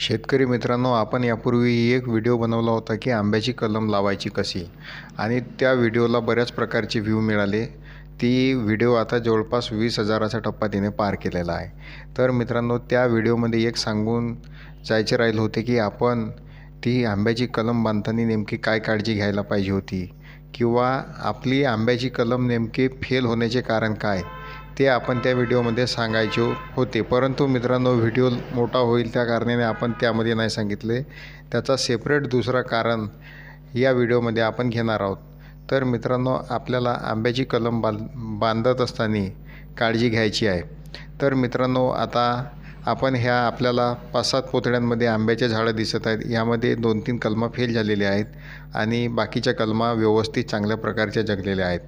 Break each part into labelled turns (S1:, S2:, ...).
S1: शेतकरी मित्रांनो आपण यापूर्वी एक व्हिडिओ बनवला होता की आंब्याची कलम लावायची कशी? आणि त्या व्हिडिओला बऱ्याच प्रकारचे व्ह्यू मिळाले. ती व्हिडिओ आता जवळपास वीस हजाराचा टप्पा तिने पार केलेला आहे. तर मित्रांनो त्या व्हिडिओमध्ये एक सांगून जायचे राहिले होते की आपण ती आंब्याची कलम बांधताना नेमकी काय काळजी घ्यायला पाहिजे होती? किंवा आपली आंब्याची कलम नेमकी फेल होण्याचे कारण काय? ते आपण त्या व्हिडिओमध्ये सांगायचे होते. परंतु मित्रांनो व्हिडिओ मोठा होईल त्या कारणाने आपण त्यामध्ये नाही सांगितले. त्याचा सेपरेट दुसरा कारण या व्हिडिओमध्ये आपण घेणार आहोत. तर मित्रांनो आपल्याला आंब्याची कलम बांध बांधत असताना काळजी घ्यायची आहे. तर मित्रांनो आता आपण ह्या आपल्याला पाच सात पोतड्यांमध्ये आंब्याचे झाडं दिसत आहेत. यामध्ये दोन तीन कलमं फेल झालेल्या आहेत आणि बाकीच्या कलमा व्यवस्थित चांगल्या प्रकारच्या जगलेल्या आहेत.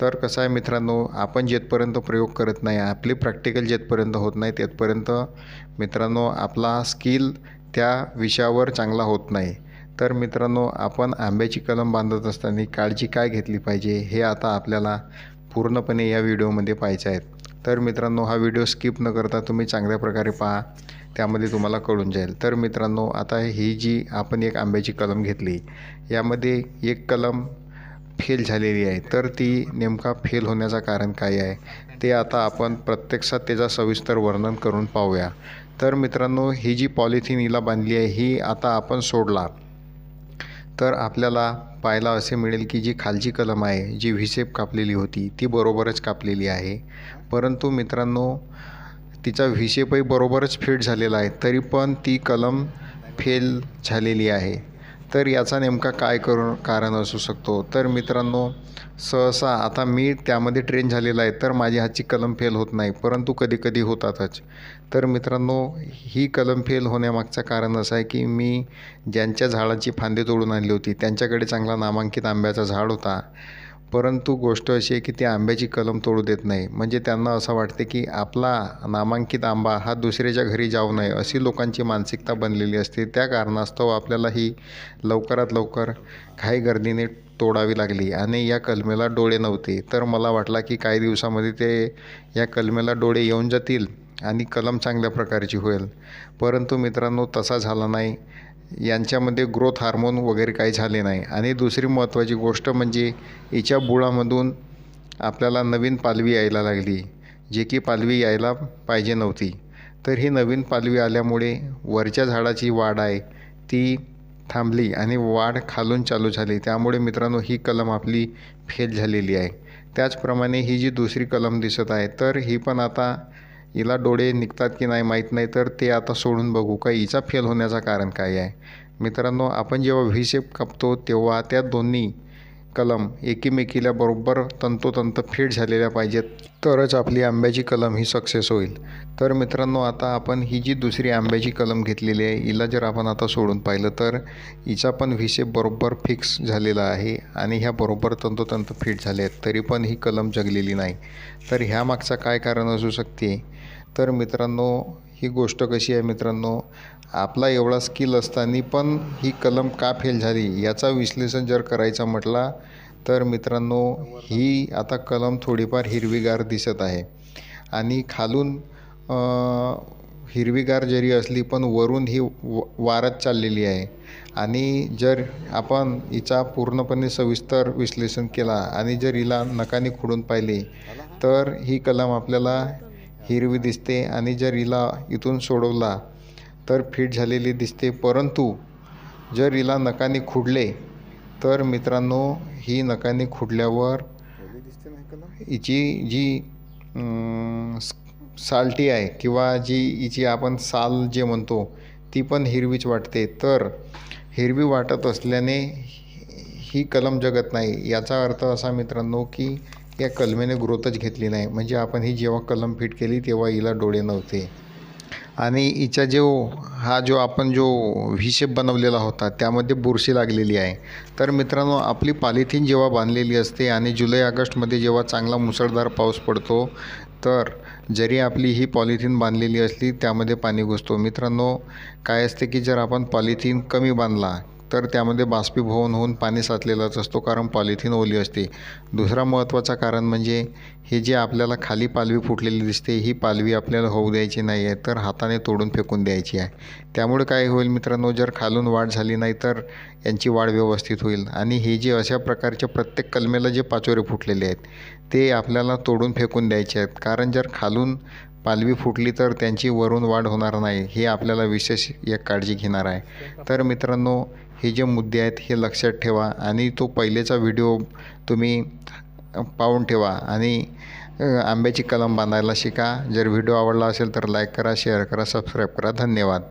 S1: तर कसं आहे मित्रांनो आपण जेथपर्यंत प्रयोग करत नाही आपली प्रॅक्टिकल जेथपर्यंत होत नाही तेथपर्यंत मित्रांनो आपला स्किल त्या विषयावर चांगला होत नाही. तर मित्रांनो आपण आंब्याची कलम बांधत असताना काळजी काय घेतली पाहिजे हे आता आपल्याला पूर्णपणे या व्हिडिओमध्ये पाहायचं आहे. तर मित्रांनो हा व्हिडिओ स्किप न करता तुम्ही चांगल्या प्रकारे पहा त्यामध्ये तुम्हाला कळून जाईल. तर मित्रांनो आता ही जी आपण एक आंब्याची कलम घेतली यामध्ये एक कलम फेल झालेली आहे. तर ती नेमका फेल होण्याचं कारण काय आहे ते आता आपण प्रत्यक्षात त्याचा सविस्तर वर्णन करून पाहूया. तर मित्रांनो ही जी पॉलिथिन हिला बांधली आहे ही आता आपण सोडला तर आपल्याला पाहायला असे मिळेल की जी खालची कलम आहे जी व्हिसेप कापलेली होती ती बरोबरच कापलेली आहे. परंतु मित्रांनो तिचा व्हिसेपही बरोबरच फिट झालेला आहे तरी पण ती कलम फेल झालेली आहे. तर याचा नेमका काय करून कारण असू शकतो? तर मित्रांनो सहसा आता मी त्यामध्ये ट्रेन झालेला आहे तर माझी हातची कलम फेल होत नाही परंतु कधी कधी होतातच. तर मित्रांनो ही कलम फेल होण्यामागचं कारण असं आहे की मी ज्यांच्या झाडाची फांदी तोडून आणली होती त्यांच्याकडे चांगला नामांकित आंब्याचा झाड होता. परंतु गोष्ट अशी आहे की ते आंब्याची कलम तोडू देत नाही. म्हणजे त्यांना असं वाटते की आपला नामांकित आंबा हा दुसऱ्याच्या घरी जाऊ नये अशी लोकांची मानसिकता बनलेली असते. त्या कारणास्तव आपल्याला ही लवकरात लवकर घाई गर्दीने तोडावी लागली आणि या कलमेला डोळे नव्हते. तर मला वाटला की काही दिवसामध्ये ते या कलमेला डोळे येऊन जातील आणि कलम चांगल्या प्रकारची होईल. परंतु मित्रांनो तसा झाला नाही. यांच्यामध्ये ग्रोथ हार्मोन वगैरे काही झाले नाही. आणि दुसरी महत्त्वाची गोष्ट म्हणजे हिच्या बुळामधून आपल्याला नवीन पालवी यायला लागली जे की पालवी यायला पाहिजे नव्हती. तर ही नवीन पालवी आल्यामुळे वरच्या झाडाची वाढ आहे ती थांबली आणि वाढ खालून चालू झाली. त्यामुळे मित्रांनो ही कलम आपली फेल झालेली आहे. त्याचप्रमाणे ही जी दुसरी कलम दिसत आहे तर ही पण आता हिला डोळे निघतात की नाही माहीत नाही तर ते आता सोडून बघू. का हिचा फेल होण्याचं कारण काय आहे? मित्रांनो आपण जेव्हा व्ही शेप कापतो तेव्हा त्या दोन्ही कलम एकीमेकीला बरोबर तंतोतंत फिट झालेल्या पाहिजेत. तरच आपली आंब्याची कलम ही सक्सेस होईल. तर मित्रांनो आता आपण ही जी दुसरी आंब्याची कलम घेतलेली आहे हिला जर आपण आता सोडून पाहिलं तर हिचा पण विषय बरोबर फिक्स झालेला आहे आणि ह्या बरोबर तंतोतंत फिट झाले आहेत तरी पण ही कलम जगलेली नाही. तर ह्यामागचं काय कारण असू शकते? तर मित्रांनो ही गोष्ट कशी आहे मित्रांनो? आपला एवढा स्किल असताना पण ही कलम का फेल झाली याचा विश्लेषण जर करायचा म्हटला तर मित्रांनो ही आता कलम थोडीफार हिरवीगार दिसत आहे. आणि खालून हिरवीगार जरी असली पण वरून ही व वारत चाललेली आहे. आणि जर आपण हिचा पूर्णपणे सविस्तर विश्लेषण केला आणि जर हिला नकाने खुडून पाहिले तर ही कलम आपल्याला हिरवी दिसते आणि जर हिला इथून सोडवला तर फिट झालेली दिसते. परंतु जर हिला नकाने खुडले तर मित्रांनो ही नकाने खुडल्यावर हिची जी सालटी आहे किंवा जी हिची आपण साल जे म्हणतो ती पण हिरवीच वाटते. तर हिरवी वाटत असल्याने ही कलम जगत नाही. याचा अर्थ असा मित्रांनो की या कलमेने ग्रोथच घेतली नाही. म्हणजे आपण ही जेव्हा कलम फिट केली तेव्हा हिला डोळे नव्हते. आणि हिचा जो हा जो आपण जो व्हिशेप बनवलेला होता त्यामध्ये बुरशी लागलेली आहे. तर मित्रांनो आपली पॉलिथिन जेव्हा बांधलेली असते आणि जुलै ऑगस्टमध्ये जेव्हा चांगला मुसळधार पाऊस पडतो तर जरी आपली ही पॉलिथिन बांधलेली असली त्यामध्ये पाणी घुसतो. मित्रांनो काय असते की जर आपण पॉलिथिन कमी बांधला तर त्यामध्ये बाष्पीभवन होऊन पाणी साचलेलाच असतो कारण पॉलिथिन ओली असते. दुसरा महत्त्वाचा कारण म्हणजे हे जे आपल्याला खाली पालवी फुटलेली दिसते ही पालवी आपल्याला होऊ द्यायची नाही आहे तर हाताने तोडून फेकून द्यायची आहे. त्यामुळे काय होईल मित्रांनो जर खालून वाढ झाली नाही तर यांची वाढ व्यवस्थित होईल. आणि हे जे अशा प्रकारच्या प्रत्येक कलमेला जे पाचोरे फुटलेले आहेत ते आपल्याला तोडून फेकून द्यायचे आहेत. कारण जर खालून पालवी फुटली तर त्यांची वरून वाढ होणार नाही हे आपल्याला विशेष एक काळजी घेणार आहे. तर मित्रांनो हे जे मुद्दे आहेत हे लक्षात ठेवा आणि तो पहिलेचा व्हिडिओ तुम्ही पाहून ठेवा आणि आंब्याची कलम बांधायला शिका. जर व्हिडिओ आवडला असेल तर लाईक करा शेअर करा सबस्क्राईब करा. धन्यवाद.